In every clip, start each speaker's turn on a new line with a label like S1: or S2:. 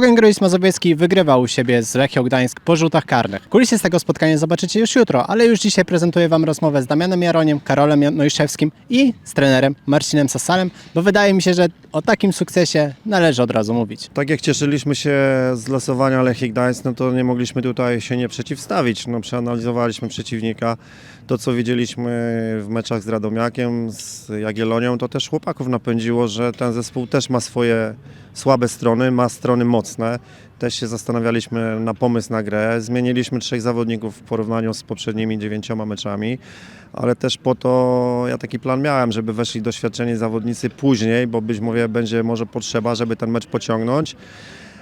S1: Pogoń Gryź Mazowiecki wygrywał u siebie z Lechią Gdańsk po rzutach karnych. Kulisy z tego spotkania zobaczycie już jutro, ale już dzisiaj prezentuję Wam rozmowę z Damianem Jaroniem, Karolem Nojszewskim i z trenerem Marcinem Sasalem, bo wydaje mi się, że o takim sukcesie należy od razu mówić.
S2: Tak jak cieszyliśmy się z losowania Lechii Gdańsk, no to nie mogliśmy tutaj się nie przeciwstawić. No, przeanalizowaliśmy przeciwnika. To, co widzieliśmy w meczach z Radomiakiem, z Jagiellonią, to też chłopaków napędziło, że ten zespół też ma swoje słabe strony, ma strony mocne. Też się zastanawialiśmy na pomysł na grę. Zmieniliśmy trzech zawodników w porównaniu z poprzednimi dziewięcioma meczami, ale też po to ja taki plan miałem, żeby weszli doświadczeni zawodnicy później, bo być może będzie może potrzeba, żeby ten mecz pociągnąć.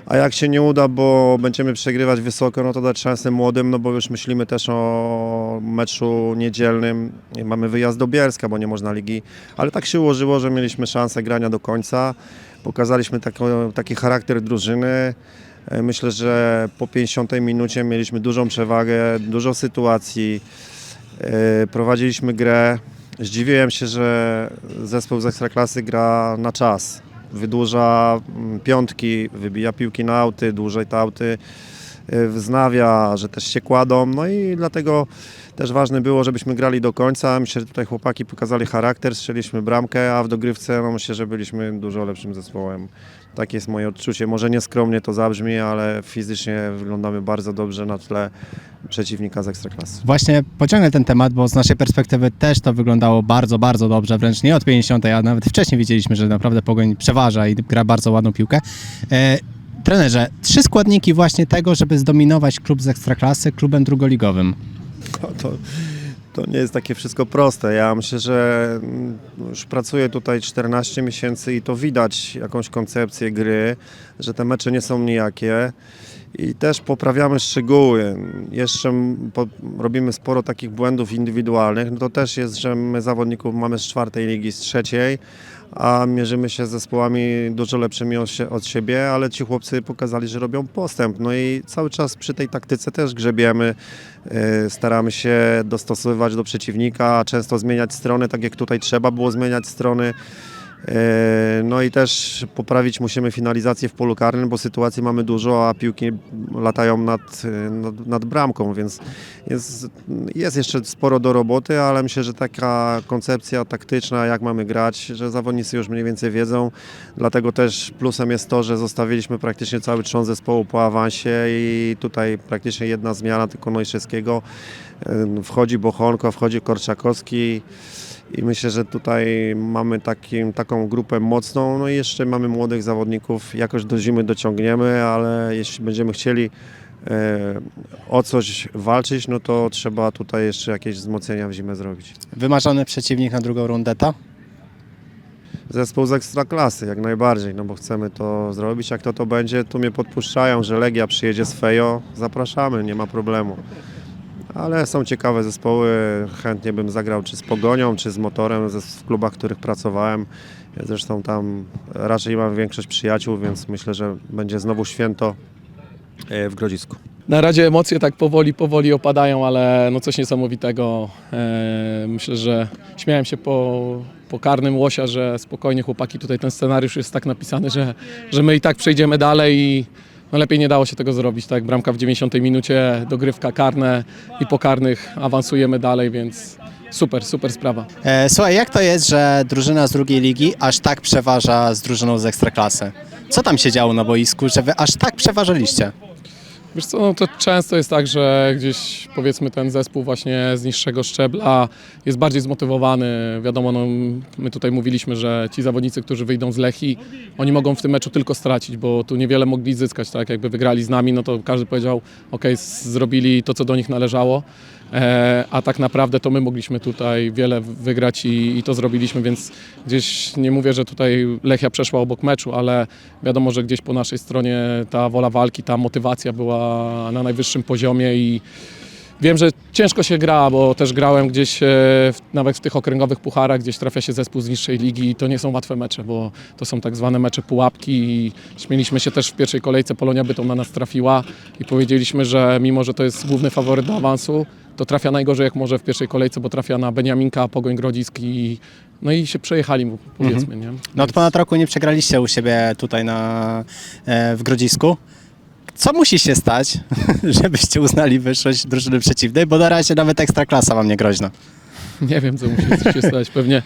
S2: A jak się nie uda, bo będziemy przegrywać wysoko, no to dać szansę młodym, no bo już myślimy też o meczu niedzielnym. Mamy wyjazd do Bielska, bo nie można ligi. Ale tak się ułożyło, że mieliśmy szansę grania do końca. Pokazaliśmy tako, taki charakter drużyny. E, Myślę, że po 50 minucie mieliśmy dużą przewagę, dużo sytuacji. E, Prowadziliśmy grę. Zdziwiłem się, że zespół z Ekstraklasy gra na czas. Wydłuża mm, piątki, wybija piłki na auty, dłużej te auty e, wznawia, że też się kładą. No i dlatego też ważne było, żebyśmy grali do końca. Myślę, że tutaj chłopaki pokazali charakter, strzeliśmy bramkę, a w dogrywce no myślę, że byliśmy dużo lepszym zespołem. Takie jest moje odczucie. Może nieskromnie to zabrzmi, ale fizycznie wyglądamy bardzo dobrze na tle przeciwnika z Ekstraklasy.
S1: Właśnie pociągnę ten temat, bo z naszej perspektywy też to wyglądało bardzo, bardzo dobrze, wręcz nie od 50, a nawet wcześniej widzieliśmy, że naprawdę Pogoń przeważa i gra bardzo ładną piłkę. E, trenerze, trzy składniki właśnie tego, żeby zdominować klub z Ekstraklasy klubem drugoligowym.
S2: No to, to nie jest takie wszystko proste. Ja myślę, że mm, już pracuję tutaj 14 miesięcy i to widać jakąś koncepcję gry, że te mecze nie są nijakie. I też poprawiamy szczegóły. Jeszcze po, robimy sporo takich błędów indywidualnych. No to też jest, że my zawodników mamy z czwartej ligi, z trzeciej, a mierzymy się z zespołami dużo lepszymi od siebie, ale ci chłopcy pokazali, że robią postęp. No i cały czas przy tej taktyce też grzebiemy. Yy, Staramy się dostosowywać do przeciwnika, często zmieniać strony, tak jak tutaj trzeba było zmieniać strony. Yy, No i też poprawić musimy finalizację w polu karnym, bo sytuacji mamy dużo, a piłki latają nad, yy, nad, nad bramką, więc jest, jest jeszcze sporo do roboty, ale myślę, że taka koncepcja taktyczna, jak mamy grać, że zawodnicy już mniej więcej wiedzą. Dlatego też plusem jest to, że zostawiliśmy praktycznie cały trzon zespołu po awansie i tutaj praktycznie jedna zmiana tylko Nojszewskiego. Yy, Wchodzi Bochonko, wchodzi Korczakowski. I myślę, że tutaj mamy takim, taką grupę mocną, no i jeszcze mamy młodych zawodników, jakoś do zimy dociągniemy, ale jeśli będziemy chcieli e, o coś walczyć, no to trzeba tutaj jeszcze jakieś wzmocnienia w zimę zrobić.
S1: Wymarzony przeciwnik na drugą rundę to?
S2: Zespół z ekstraklasy, jak najbardziej, no bo chcemy to zrobić. Jak to to będzie, tu mnie podpuszczają, że Legia przyjedzie z Fejo, zapraszamy, nie ma problemu. Ale są ciekawe zespoły, chętnie bym zagrał czy z Pogonią, czy z Motorem w klubach, w których pracowałem. Zresztą tam raczej mam większość przyjaciół, więc myślę, że będzie znowu święto e, w Grodzisku.
S3: Na razie emocje tak powoli, powoli opadają, ale no coś niesamowitego. E, myślę, że śmiałem się po, po karnym Łosia, że spokojnie chłopaki, tutaj ten scenariusz jest tak napisany, że, że my i tak przejdziemy dalej i no lepiej nie dało się tego zrobić. Tak, bramka w 90 minucie, dogrywka karne i po karnych awansujemy dalej, więc super, super sprawa.
S1: E, słuchaj, jak to jest, że drużyna z drugiej ligi aż tak przeważa z drużyną z Ekstraklasy? Co tam się działo na boisku, że wy aż tak przeważaliście?
S3: Wiesz co, no to często jest tak, że gdzieś powiedzmy ten zespół właśnie z niższego szczebla jest bardziej zmotywowany. Wiadomo, no, my tutaj mówiliśmy, że ci zawodnicy, którzy wyjdą z Lechi, oni mogą w tym meczu tylko stracić, bo tu niewiele mogli zyskać, tak? Jakby wygrali z nami, no to każdy powiedział, ok, zrobili to, co do nich należało. E, a tak naprawdę to my mogliśmy tutaj wiele wygrać i, i to zrobiliśmy, więc gdzieś nie mówię, że tutaj Lechia przeszła obok meczu, ale wiadomo, że gdzieś po naszej stronie ta wola walki, ta motywacja była na najwyższym poziomie i wiem, że ciężko się gra, bo też grałem gdzieś e, w, nawet w tych okręgowych pucharach, gdzieś trafia się zespół z niższej ligi i to nie są łatwe mecze, bo to są tak zwane mecze pułapki i śmieliśmy się też w pierwszej kolejce, Polonia Bytom na nas trafiła i powiedzieliśmy, że mimo, że to jest główny faworyt do awansu, to trafia najgorzej jak może w pierwszej kolejce, bo trafia na Beniaminka, Pogoń Grodzisk i no i się przejechali, mu, powiedzmy, nie?
S1: No od ponad roku nie przegraliście u siebie tutaj na, e, w Grodzisku. Co musi się stać, żebyście uznali wyższość drużyny przeciwnej, bo na razie nawet ekstraklasa wam nie groźna.
S3: Nie wiem, co musi się stać. Pewnie,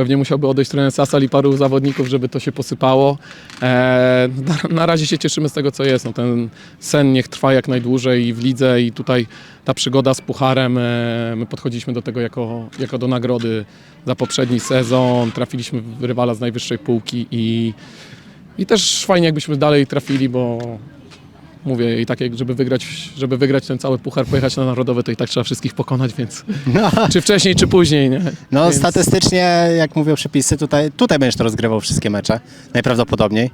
S3: pewnie musiałby odejść trener Sasal i paru zawodników, żeby to się posypało. E, na, na razie się cieszymy z tego, co jest. No, ten sen niech trwa jak najdłużej i w lidze i tutaj ta przygoda z Pucharem, e, my podchodziliśmy do tego jako, jako do nagrody za poprzedni sezon. Trafiliśmy w rywala z najwyższej półki i, i też fajnie jakbyśmy dalej trafili, bo mówię i tak jak żeby wygrać, żeby wygrać ten cały puchar, pojechać na narodowy, to i tak trzeba wszystkich pokonać, więc czy wcześniej, czy później, nie?
S1: No
S3: Więc-
S1: statystycznie, jak mówią przepisy, tutaj, tutaj będziesz to rozgrywał wszystkie mecze, najprawdopodobniej.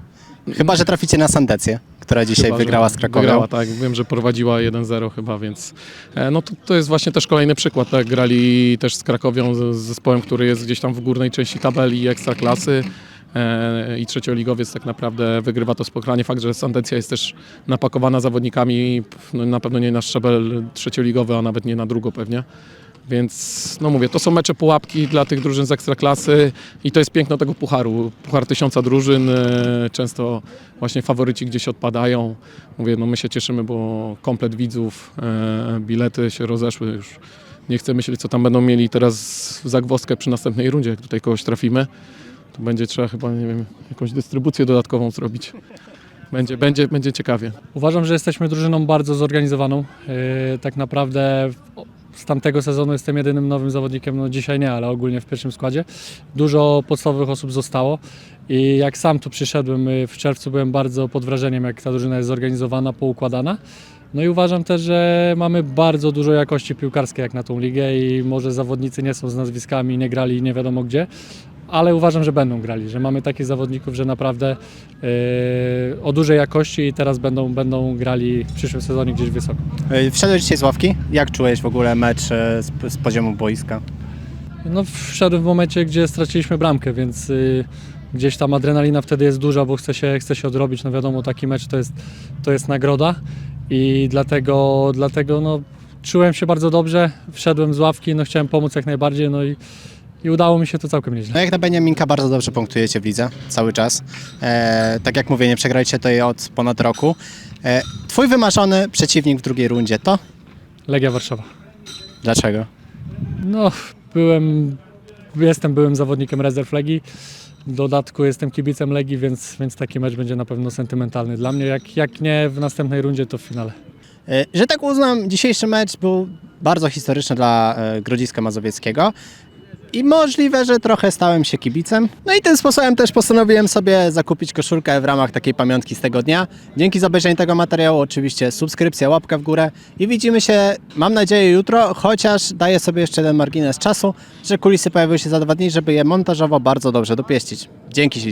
S1: Chyba, że traficie na Sandecję, która dzisiaj
S3: Chyba, że
S1: wygrała z Krakowią.
S3: Wygrała, tak. Wiem, że prowadziła 1-0 chyba, więc e, no to, to jest właśnie też kolejny przykład. Tak? Grali też z Krakowią, z, z zespołem, który jest gdzieś tam w górnej części tabeli ekstraklasy. E, I trzecioligowiec tak naprawdę wygrywa to spotkanie. Fakt, że Sandecja jest też napakowana zawodnikami, no na pewno nie na szczebel trzecioligowy, a nawet nie na drugo pewnie. Więc no mówię, to są mecze pułapki dla tych drużyn z ekstraklasy i to jest piękno tego pucharu. Puchar tysiąca drużyn, e, często właśnie faworyci gdzieś odpadają. Mówię, no my się cieszymy, bo komplet widzów, e, bilety się rozeszły już. Nie chcę myśleć, co tam będą mieli teraz zagwozdkę przy następnej rundzie, jak tutaj kogoś trafimy. To będzie trzeba chyba, nie wiem, jakąś dystrybucję dodatkową zrobić. Będzie, będzie, będzie ciekawie.
S4: Uważam, że jesteśmy drużyną bardzo zorganizowaną. Yy, tak naprawdę z tamtego sezonu jestem jedynym nowym zawodnikiem, no dzisiaj nie, ale ogólnie w pierwszym składzie. Dużo podstawowych osób zostało i jak sam tu przyszedłem yy, w czerwcu, byłem bardzo pod wrażeniem, jak ta drużyna jest zorganizowana, poukładana. No i uważam też, że mamy bardzo dużo jakości piłkarskiej jak na tą ligę i może zawodnicy nie są z nazwiskami, nie grali nie wiadomo gdzie, ale uważam, że będą grali, że mamy takich zawodników, że naprawdę yy, o dużej jakości i teraz będą, będą grali w przyszłym sezonie gdzieś wysoko.
S1: E, Wszedłeś dzisiaj z ławki. Jak czułeś w ogóle mecz e, z, z poziomu boiska?
S4: No wszedłem w momencie, gdzie straciliśmy bramkę, więc yy, gdzieś tam adrenalina wtedy jest duża, bo chce się, chce się odrobić. No wiadomo, taki mecz to jest, to jest nagroda i dlatego, dlatego no, czułem się bardzo dobrze, wszedłem z ławki, no chciałem pomóc jak najbardziej, no i, i udało mi się to całkiem nieźle.
S1: No jak na Beniaminka bardzo dobrze punktujecie w lidze cały czas. E, tak jak mówię, nie przegraliście tutaj od ponad roku. E, twój wymarzony przeciwnik w drugiej rundzie to?
S4: Legia Warszawa.
S1: Dlaczego?
S4: No, byłem, jestem byłym zawodnikiem rezerw Legii. W dodatku jestem kibicem Legii, więc, więc taki mecz będzie na pewno sentymentalny dla mnie. Jak, jak nie w następnej rundzie, to w finale.
S1: E, Że tak uznam, dzisiejszy mecz był bardzo historyczny dla e, Grodziska Mazowieckiego i możliwe, że trochę stałem się kibicem. No i tym sposobem też postanowiłem sobie zakupić koszulkę w ramach takiej pamiątki z tego dnia. Dzięki za obejrzenie tego materiału, oczywiście subskrypcja, łapka w górę i widzimy się, mam nadzieję, jutro, chociaż daję sobie jeszcze jeden margines czasu, że kulisy pojawiły się za dwa dni, żeby je montażowo bardzo dobrze dopieścić. Dzięki ślicznie.